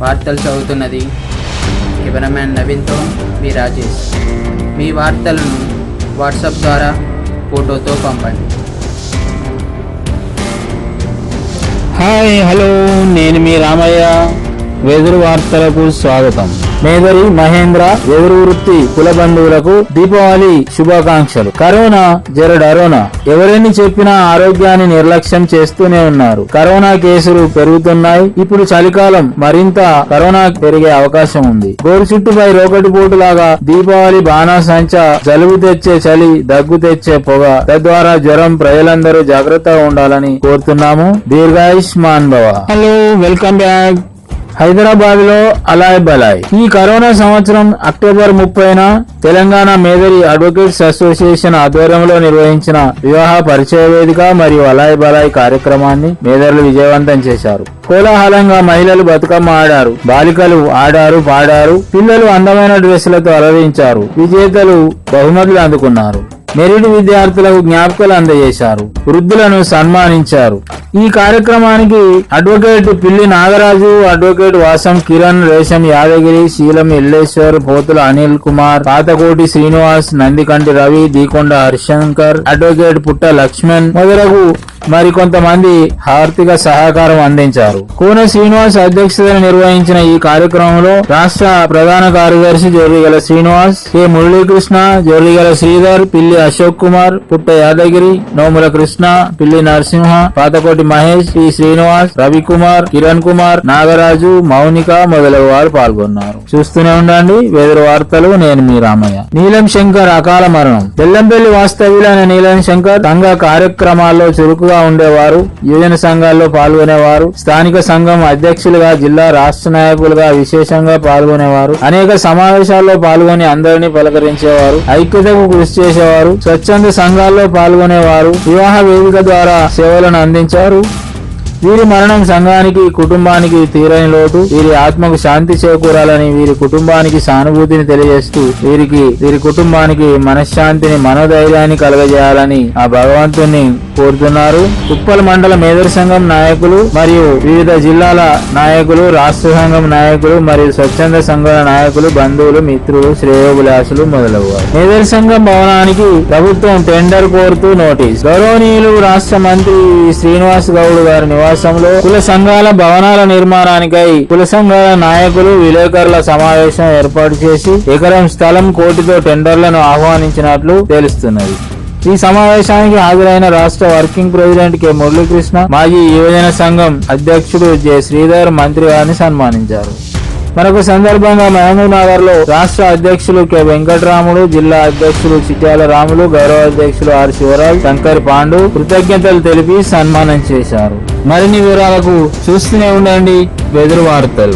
వార్తలు చదువుతున్నది కెమెరామ్యాన్ నవీన్తో మీ రాజేష్. మీ వార్తలను వాట్సాప్ ద్వారా ఫోటోతో పంపండి. హాయ్ హలో నేను మీ రామయ్య. వెదురు వార్తలకు స్వాగతం. మేదరి మహేంద్ర ఎవరు వృత్తి కుల బంధువులకు దీపావళి శుభాకాంక్షలు. కరోనా జర డరోనా ఎవరెన్ని చెప్పినా ఆరోగ్యాన్ని నిర్లక్ష్యం చేస్తూనే ఉన్నారు. కరోనా కేసులు పెరుగుతున్నాయి. ఇప్పుడు చలికాలం. మరింత కరోనా పెరిగే అవకాశం ఉంది. గోరు చుట్టుపై రోకటి పోటు లాగా దీపావళి బాణాసంచ జలుబు తెచ్చే చలి దగ్గు తెచ్చే పొగ తద్వారా జ్వరం ప్రజలందరూ జాగ్రత్తగా ఉండాలని కోరుతున్నాము. దీర్ఘాయుష్మాన్ భవ. హలో వెల్కమ్ బ్యాక్ హైదరాబాద్లో అలాయ్ బలాయ్. ఈ కరోనా సంవత్సరం అక్టోబర్ ముప్పైన తెలంగాణ మేదరి అడ్వకేట్స్ అసోసియేషన్ ఆధ్వర్యంలో నిర్వహించిన వివాహ పరిచయ వేదిక మరియు అలాయ్ బలాయ్ కార్యక్రమాన్ని మేదరులు విజయవంతం చేశారు. కోలాహలంగా మహిళలు బతుకమ్మ ఆడారు బాలికలు ఆడారు పాడారు పిల్లలు అందమైన డ్రెస్సులతో అలరించారు విజేతలు బహుమతులు అందుకున్నారు. మెరిట్ విద్యార్థులకు జ్ఞాపకాలు అందజేశారు. వృద్ధులను సన్మానించారు. ఈ కార్యక్రమానికి advocate Pilli Nagaraju advocate Vasam Kiran Resham Yadagiri Seelam Elleshwar Pothula Anil Kumar Pathakoti Srinivas Nandikanti Ravi Deekonda Harishankar advocate Putta Laxman మొదలగు మరికొంతమంది ఆర్థిక సహకారం అందించారు. కోన శ్రీనివాస్ అధ్యక్షతన నిర్వహించిన ఈ కార్యక్రమంలో రాష్ట్ర ప్రధాన కార్యదర్శి జోరిగల శ్రీనివాస్ కె మురళీకృష్ణ జోరిగల శ్రీధర్ పిల్లి అశోక్ కుమార్ పుట్ట యాదగిరి నోముల కృష్ణ పిల్లి నరసింహ పాతకోటి మహేష్ పి శ్రీనివాస్ రవికుమార్ కిరణ్ కుమార్ నాగరాజు మౌనిక మొదలగు వారు పాల్గొన్నారు. చూస్తూనే ఉండండి వెదురు వార్తలు నేను మీ రామయ్య. నీలం శంకర్ అకాల మరణం. బెల్లంపల్లి వాస్తవ్యులైన నీలం శంకర్ సంఘ కార్యక్రమాల్లో చురుకుగా ఉండేవారు యువజన సంఘాల్లో పాల్గొనేవారు స్థానిక సంఘం అధ్యక్షులుగా జిల్లా రాష్ట్ర నాయకులుగా విశేషంగా పాల్గొనేవారు అనేక సమావేశాల్లో పాల్గొని అందరినీ పలకరించేవారు ఐక్యతకు కృషి చేసేవారు స్వచ్ఛంద సంఘాల్లో పాల్గొనేవారు. వివాహ వేదిక ద్వారా సేవలను అందించారు. వీరి మరణం సంఘానికి కుటుంబానికి తీరని లోటు. వీరి ఆత్మకు శాంతి చేకూరాలని వీరి కుటుంబానికి సానుభూతిని తెలియజేస్తూ వీరికి వీరి కుటుంబానికి మనశ్శాంతిని మనోధైర్యాన్ని కలగజేయాలని ఆ భగవంతుని కోరుతున్నారు. ఉప్పల్ మండల మేదర్ సంఘం నాయకులు మరియు వివిధ జిల్లాల నాయకులు రాష్ట్ర సంఘం నాయకులు మరియు స్వచ్ఛంద సంఘాల నాయకులు బంధువులు మిత్రులు శ్రేయోభిలాసులు మొదలయ్యారు మేదర్ సంఘం భవనానికి ప్రభుత్వం టెండర్ కోరుతూ నోటీస్. గౌరవనీయులు రాష్ట్ర మంత్రి శ్రీనివాస్ గౌడ్ గారి నివాసంలో కుల సంఘాల భవనాల నిర్మాణానికై కుల సంఘాల నాయకులు విలేకరుల సమావేశం ఏర్పాటు చేసి ఎకరం స్థలం కోటితో టెండర్లను ఆహ్వానించినట్లు తెలుస్తున్నది. ఈ సమావేశానికి హాజరైన రాష్ట్ర వర్కింగ్ ప్రెసిడెంట్ కె. మురళీకృష్ణ మాజీ యువజన సంఘం అధ్యక్షుడు జె. శ్రీధర్ మంత్రి వారిని సన్మానించారు. మరొక సందర్భంగా మహబూబ్నగర్లో రాష్ట్ర అధ్యక్షులు కె. వెంకటరాముడు జిల్లా అధ్యక్షులు చిట్యాల రాములు గౌరవ అధ్యక్షులు ఆర్. శివరాజ్ శంకర్ పాండు కృతజ్ఞతలు తెలిపి సన్మానం చేశారు. మరిన్ని వివరాలకు చూస్తూనే ఉండండి. వెదురు వార్తలు.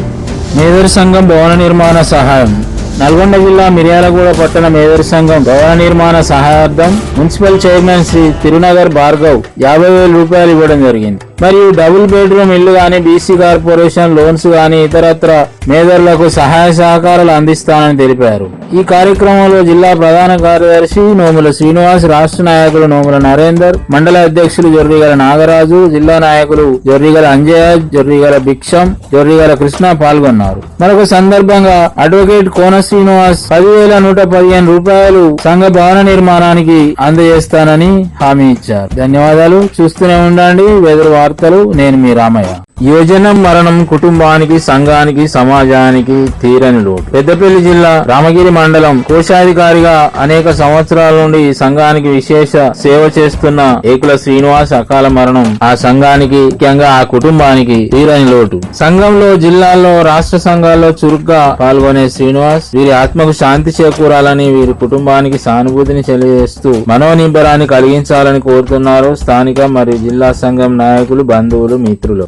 మేదర్ సంఘం భవన నిర్మాణ సహాయం. నల్గొండ జిల్లా మిర్యాలగూడ పట్టణ మేదరి సంఘం భవన నిర్మాణ సహాయార్థం మున్సిపల్ చైర్మన్ శ్రీ తిరునగర్ భార్గవ్ యాభై వేల రూపాయలు ఇవ్వడం జరిగింది. మరియు డబుల్ బెడ్రూమ్ ఇల్లు గాని బీసీ కార్పొరేషన్ లోన్స్ గాని ఇతరత్ర మేదర్లకు సహాయ సహకారాలు అందిస్తానని తెలిపారు. ఈ కార్యక్రమంలో జిల్లా ప్రధాన కార్యదర్శి నోముల శ్రీనివాస్ రాష్ట్ర నాయకులు నోముల నరేందర్ మండల అధ్యక్షులు జొర్రిగల నాగరాజు జిల్లా నాయకులు జొర్రిగల అంజయ జొర్రిగల భిక్షం జొర్రిగల కృష్ణ పాల్గొన్నారు. మరొక సందర్భంగా అడ్వకేట్ కోన శ్రీనివాస్ పదివేల నూట పదిహేను రూపాయలు సంఘ భవన నిర్మాణానికి అందజేస్తానని హామీ ఇచ్చారు. ధన్యవాదాలు. చూస్తూనే ఉండండి. వెదురు వార్తలు నేను మీ రామయ్య. యోజనం మరణం కుటుంబానికి సంఘానికి సమాజానికి తీరని లోటు. పెద్దపల్లి జిల్లా రామగిరి మండలం కోశాధికారిగా అనేక సంవత్సరాల నుండి ఈ సంఘానికి విశేష సేవ చేస్తున్న ఏకుల శ్రీనివాస్ అకాల మరణం ఆ సంఘానికి ముఖ్యంగా ఆ కుటుంబానికి తీరని లోటు. సంఘంలో జిల్లాల్లో రాష్ట్ర సంఘాల్లో చురుగ్గా పాల్గొనే శ్రీనివాస్ వీరి ఆత్మకు శాంతి చేకూరాలని వీరి కుటుంబానికి సానుభూతిని తెలియజేస్తూ మనోనింబరాన్ని కలిగించాలని కోరుతున్నారు స్థానిక మరియు జిల్లా సంఘం నాయకులు బంధువులు మిత్రులు.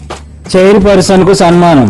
చైర్పర్సన్కు సన్మానం.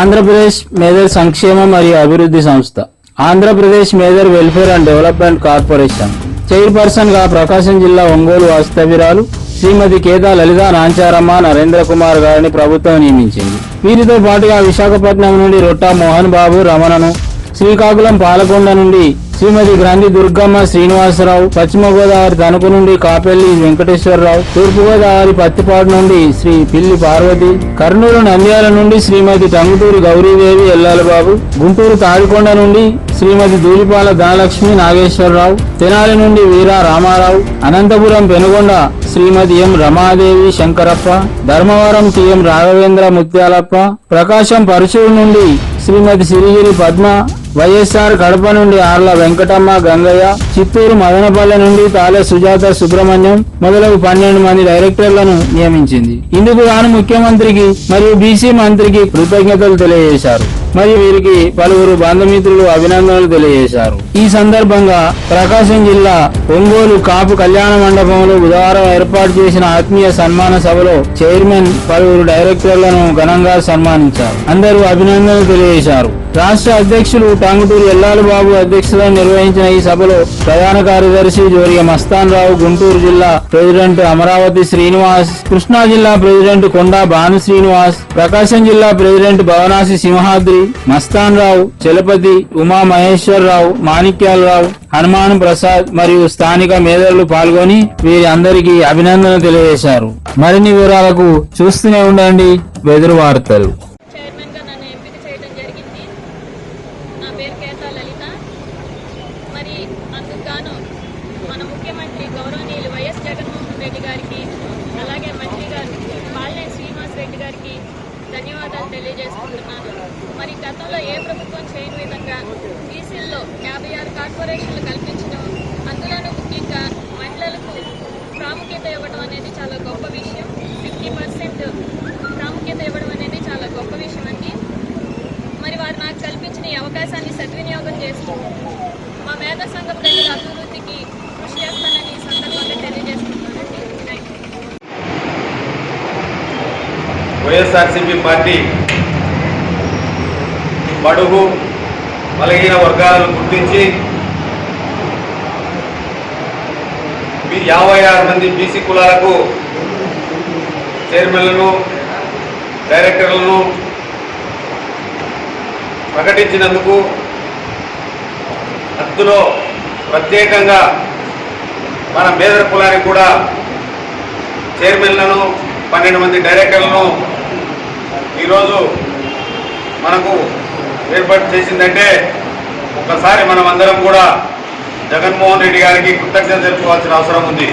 ఆంధ్రప్రదేశ్ మేజర్ సంక్షేమ మరియు అభివృద్ధి సంస్థ. ఆంధ్రప్రదేశ్ మేజర్ వెల్ఫేర్ అండ్ డెవలప్మెంట్ కార్పొరేషన్. చైర్పర్సన్గా ప్రకాశం జిల్లా ఒంగోలు వాస్తవ్యురాలు శ్రీమతి కేదా లలిత నాంచారమ్మ నరేంద్ర కుమార్ గారిని ప్రభుత్వం నియమించింది. వీరితో పాటుగా విశాఖపట్నం నుండి రొట్టా మోహన్ బాబు రమణను శ్రీకాకుళం పాలకొండ నుండి శ్రీమతి గ్రంథి దుర్గమ్మ శ్రీనివాసరావు పశ్చిమ గోదావరి తణుకు నుండి కాపెల్లి వెంకటేశ్వరరావు తూర్పు గోదావరి పత్తిపాడు నుండి శ్రీ పిల్లి పార్వతి కర్నూలు నంద్యాల నుండి శ్రీమతి టంగుటూరి గౌరీదేవి ఎల్లాలబాబు గుంటూరు తాడికొండ నుండి శ్రీమతి దూలిపాల ధనలక్ష్మి నాగేశ్వరరావు తెనాలి నుండి వీరా రామారావు అనంతపురం పెనుగొండ శ్రీమతి ఎం రమాదేవి శంకరప్ప ధర్మవరం టిఎం రాఘవేంద్ర ముత్యాలప్ప ప్రకాశం పరశువు నుండి శ్రీమతి సిరిగిరి పద్మ వైఎస్ఆర్ కడప నుండి ఆర్ల వెంకటమ్మ గంగయ్య చిత్తూరు మదనపల్లె నుండి తాలే సుజాత సుబ్రహ్మణ్యం మొదలగు పన్నెండు మంది డైరెక్టర్లను నియమించింది. ఇందుకు గాను ముఖ్యమంత్రికి మరియు బీసీ మంత్రికి కృతజ్ఞతలు తెలియజేశారు. మరియు వీరికి పలువురు బంధుమిత్రులు అభినందనలు తెలియజేశారు. ఈ సందర్భంగా ప్రకాశం జిల్లా ఒంగోలు కాపు కళ్యాణ మండపంలో బుధవారం ఏర్పాటు చేసిన ఆత్మీయ సన్మాన సభలో చైర్మన్ పలువురు డైరెక్టర్లను ఘనంగా సన్మానించారు. అందరూ అభినందనలు తెలియజేశారు. రాష్ట్ర అధ్యక్షులు టాంగుటూరి ఎల్లాలి బాబు అధ్యక్షతన నిర్వహించిన ఈ సభలో ప్రధాన కార్యదర్శి జోరియ మస్తాన్ రావు గుంటూరు జిల్లా ప్రెసిడెంట్ అమరావతి శ్రీనివాస్ కృష్ణా జిల్లా ప్రెసిడెంట్ కొండా భాను శ్రీనివాస్ ప్రకాశం జిల్లా ప్రెసిడెంట్ భవనాసి సింహాద్రి మస్తాన్ రావు చలపతి ఉమా మహేశ్వరరావు మాణిక్యాలరావు హనుమాన్ ప్రసాద్ మరియు స్థానిక మేధరులు పాల్గొని వీరి అందరికీ అభినందనలు తెలియజేశారు. మరిన్ని వివరాలకు చూస్తూనే ఉండండి వెదురు వార్తలు చైర్మన్గా నన్ను ఎంపిక చేయడం జరిగింది నా పేరు కేతా లలిత మరి అందుకు గాను మన ముఖ్యమంత్రి గౌరవనీయులు వైఎస్ జగన్మోహన్ రెడ్డి గారికి అలాగే మంత్రి గారు బాలినేని శ్రీనివాస్ రెడ్డి గారికి ధన్యవాదాలు తెలియజేసుకుంటున్నాను. మరి గతంలో ఏ ప్రభుత్వం చేయని విధంగా బీసీల్లో యాభై ఆరు కార్పొరేషన్లు కల్పించడం అందులోనూ ముఖ్యంగా మహిళలకు ప్రాముఖ్యత ఇవ్వడం అనేది చాలా గొప్ప విషయం. ఫిఫ్టీ పర్సెంట్ ప్రాముఖ్యత ఇవ్వడం అనేది చాలా గొప్ప విషయం అండి. మరి వారు నాకు కల్పించిన ఈ అవకాశాన్ని సద్వినియోగం చేస్తూ మా మేధా సంఘం ప్రజల అభివృద్ధికి కృషి చేస్తానని ఈ సందర్భంగా తెలియజేస్తున్నానండి థ్యాంక్ యూ వైఎస్ఆర్సీపీ పార్టీ బడుగు బలహీన వర్గాలను గుర్తించి యాభై ఆరు మంది బీసీ కులాలకు చైర్మన్లను డైరెక్టర్లను ప్రకటించినందుకు అందులో ప్రత్యేకంగా మన మేదర కులానికి కూడా చైర్మన్లను పన్నెండు మంది డైరెక్టర్లను ఈరోజు మనకు ఏర్పాటు చేసిందంటే ఒకసారి మనం అందరం కూడా జగన్మోహన్ రెడ్డి గారికి కృతజ్ఞత తెలుపుకోవాల్సిన అవసరం ఉంది.